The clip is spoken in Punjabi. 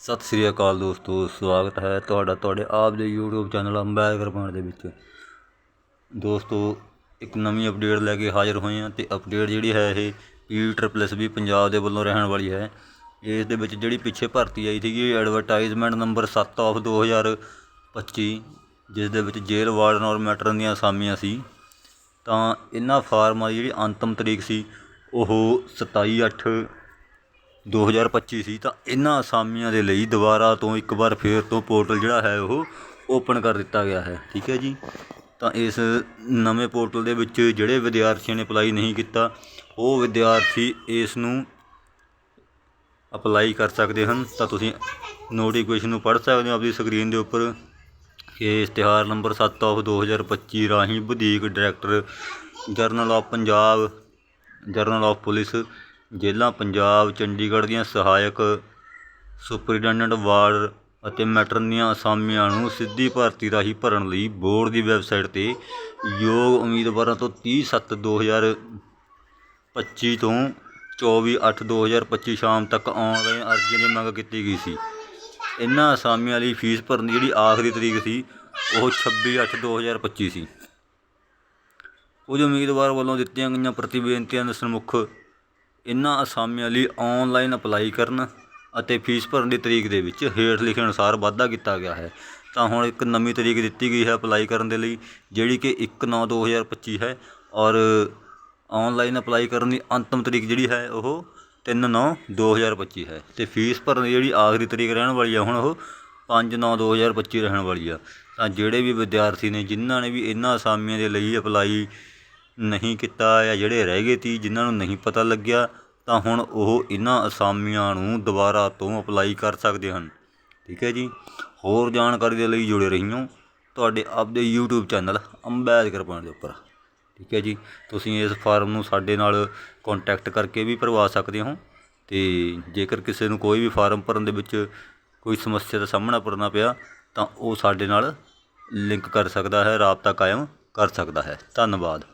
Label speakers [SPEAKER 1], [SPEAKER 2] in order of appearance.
[SPEAKER 1] ਸਤਿ ਸ੍ਰੀ ਅਕਾਲ ਦੋਸਤੋ, ਸਵਾਗਤ ਹੈ ਤੁਹਾਡਾ, ਤੁਹਾਡੇ ਆਪ ਦੇ YouTube ਚੈਨਲ ਅੰਬੈਦਕਰ ਪੁਆਇੰਟ ਦੇ ਵਿੱਚ। ਦੋਸਤੋ, ਇੱਕ ਨਵੀਂ ਅਪਡੇਟ ਲੈ ਕੇ ਹਾਜ਼ਰ ਹੋਏ ਹਾਂ ਤੇ ਅਪਡੇਟ ਜਿਹੜੀ ਹੈ ਇਹ P triple S V Punjab ਦੇ ਵੱਲੋਂ ਰਹਿਣ ਵਾਲੀ ਹੈ। ਇਸ ਦੇ ਵਿੱਚ ਜਿਹੜੀ ਪਿੱਛੇ ਭਰਤੀ ਆਈ ਸੀਗੀ ਐਡਵਰਟਾਈਜ਼ਮੈਂਟ ਨੰਬਰ 7 ਆਫ 2025 ਜਿਸ ਦੇ ਵਿੱਚ ਜੇਲ੍ਹ, ਵਾਰਡਨ ਔਰ ਮੈਟਰਨ ਦੀਆਂ ਅਸਾਮੀਆਂ ਸੀ। ਤਾਂ ਇਹਨਾਂ ਫਾਰਮਾਂ ਦੀ ਜਿਹੜੀ ਅੰਤਮ ਤਰੀਕ ਸੀ, ਉਹ 27 8 2025 ਸੀ ਤਾਂ ਇਹਨਾਂ ਅਸਾਮੀਆਂ ਦੇ ਲਈ ਦੁਬਾਰਾ ਤੋਂ ਇੱਕ ਵਾਰ ਫੇਰ ਤੋਂ ਪੋਰਟਲ ਜਿਹੜਾ ਹੈ ਉਹ ਓਪਨ ਕਰ ਦਿੱਤਾ ਗਿਆ ਹੈ, ਠੀਕ ਹੈ ਜੀ? ਤਾਂ ਇਸ ਨਵੇਂ ਪੋਰਟਲ ਦੇ ਵਿੱਚ ਜਿਹੜੇ ਵਿਦਿਆਰਥੀਆਂ ਨੇ ਅਪਲਾਈ ਨਹੀਂ ਕੀਤਾ, ਉਹ ਵਿਦਿਆਰਥੀ ਇਸ ਨੂੰ ਅਪਲਾਈ ਕਰ ਸਕਦੇ ਹਨ। ਤਾਂ ਤੁਸੀਂ ਨੋਟੀਫਿਕੇਸ਼ਨ ਨੂੰ ਪੜ੍ਹ ਸਕਦੇ ਹੋ ਆਪਣੀ ਸਕਰੀਨ ਦੇ ਉੱਪਰ ਕਿ ਇਸ਼ਤਿਹਾਰ ਨੰਬਰ 7 ਆਫ 2025 ਰਾਹੀਂ ਵਧੀਕ director general of Punjab general of police ਜੇਲ੍ਹਾਂ ਪੰਜਾਬ, ਚੰਡੀਗੜ੍ਹ ਦੀਆਂ ਸਹਾਇਕ ਸੁਪਰੀਡੈਂਡੈਂਟ ਵਾਰਡ ਅਤੇ ਮੈਟਰਨ ਦੀਆਂ ਅਸਾਮੀਆਂ ਨੂੰ ਸਿੱਧੀ ਭਰਤੀ ਰਾਹੀਂ ਭਰਨ ਲਈ ਬੋਰਡ ਦੀ ਵੈੱਬਸਾਈਟ ਤੇ ਯੋਗ ਉਮੀਦਵਾਰਾਂ ਤੋਂ ਤੀਹ ਸੱਤ 2025 ਤੋਂ 24 8 2025 ਸ਼ਾਮ ਤੱਕ ਆਨਲਾਈਨ ਅਰਜ਼ੀਆਂ ਦੀ ਮੰਗ ਕੀਤੀ ਗਈ ਸੀ। ਇਹਨਾਂ ਅਸਾਮੀਆਂ ਲਈ ਫੀਸ ਭਰਨ ਦੀ ਜਿਹੜੀ ਆਖਰੀ ਤਰੀਕ ਸੀ, ਉਹ 26 8 2025 ਸੀ। ਕੁਝ ਉਮੀਦਵਾਰ ਵੱਲੋਂ ਦਿੱਤੀਆਂ ਗਈਆਂ ਪ੍ਰਤੀਬੇਨਤੀਆਂ ਦੇ ਸਨਮੁਖ ਇਹਨਾਂ ਅਸਾਮੀਆਂ ਲਈ ਔਨਲਾਈਨ ਅਪਲਾਈ ਕਰਨ ਅਤੇ ਫੀਸ ਭਰਨ ਦੀ ਤਰੀਕ ਦੇ ਵਿੱਚ ਹੇਠ ਲਿਖੇ ਅਨੁਸਾਰ ਵਾਧਾ ਕੀਤਾ ਗਿਆ ਹੈ। ਤਾਂ ਹੁਣ ਇੱਕ ਨਵੀਂ ਤਰੀਕ ਦਿੱਤੀ ਗਈ ਹੈ ਅਪਲਾਈ ਕਰਨ ਦੇ ਲਈ, ਜਿਹੜੀ ਕਿ 1 9 2025 ਹੈ ਔਰ ਔਨਲਾਈਨ ਅਪਲਾਈ ਕਰਨ ਦੀ ਅੰਤਮ ਤਰੀਕ ਜਿਹੜੀ ਹੈ ਉਹ 3 9 2025 ਹੈ। ਅਤੇ ਫੀਸ ਭਰਨ ਦੀ ਜਿਹੜੀ ਆਖਰੀ ਤਰੀਕ ਰਹਿਣ ਵਾਲੀ ਆ, ਹੁਣ ਉਹ 5 9 2025 ਰਹਿਣ ਵਾਲੀ ਆ। ਤਾਂ ਜਿਹੜੇ ਵੀ ਵਿਦਿਆਰਥੀ ਨੇ, ਜਿਨ੍ਹਾਂ ਨੇ ਵੀ ਇਹਨਾਂ ਅਸਾਮੀਆਂ ਦੇ ਲਈ ਅਪਲਾਈ ਨਹੀਂ ਕੀਤਾ ਜਾਂ ਜਿਹੜੇ ਰਹਿ ਗਏ ਸੀ, ਜਿਨ੍ਹਾਂ ਨੂੰ ਨਹੀਂ ਪਤਾ ਲੱਗਿਆ, ਤਾਂ ਹੁਣ ਉਹ ਇਹਨਾਂ ਅਸਾਮੀਆਂ ਨੂੰ ਦੁਬਾਰਾ ਤੋਂ ਅਪਲਾਈ ਕਰ ਸਕਦੇ ਹਨ। ਠੀਕ ਹੈ ਜੀ? ਹੋਰ ਜਾਣਕਾਰੀ ਦੇ ਲਈ ਜੁੜੇ ਰਹੀਓ ਤੁਹਾਡੇ ਆਪਦੇ YouTube ਚੈਨਲ ਅੰਬੈਦਕਰ ਪੁਆਇੰਟ ਦੇ ਉੱਪਰ। ਠੀਕ ਹੈ ਜੀ? ਤੁਸੀਂ ਇਸ ਫਾਰਮ ਨੂੰ ਸਾਡੇ ਨਾਲ ਕੰਟੈਕਟ ਕਰਕੇ ਵੀ ਭਰਵਾ ਸਕਦੇ ਹੋ ਤੇ ਜੇਕਰ ਕਿਸੇ ਨੂੰ ਕੋਈ ਵੀ ਫਾਰਮ ਭਰਨ ਦੇ ਵਿੱਚ ਕੋਈ ਸਮੱਸਿਆ ਦਾ ਸਾਹਮਣਾ ਕਰਨਾ ਪਿਆ, ਤਾਂ ਉਹ ਸਾਡੇ ਨਾਲ ਲਿੰਕ ਕਰ ਸਕਦਾ ਹੈ, ਰਾਬਤਾ ਕਾਇਮ ਕਰ ਸਕਦਾ ਹੈ। ਧੰਨਵਾਦ।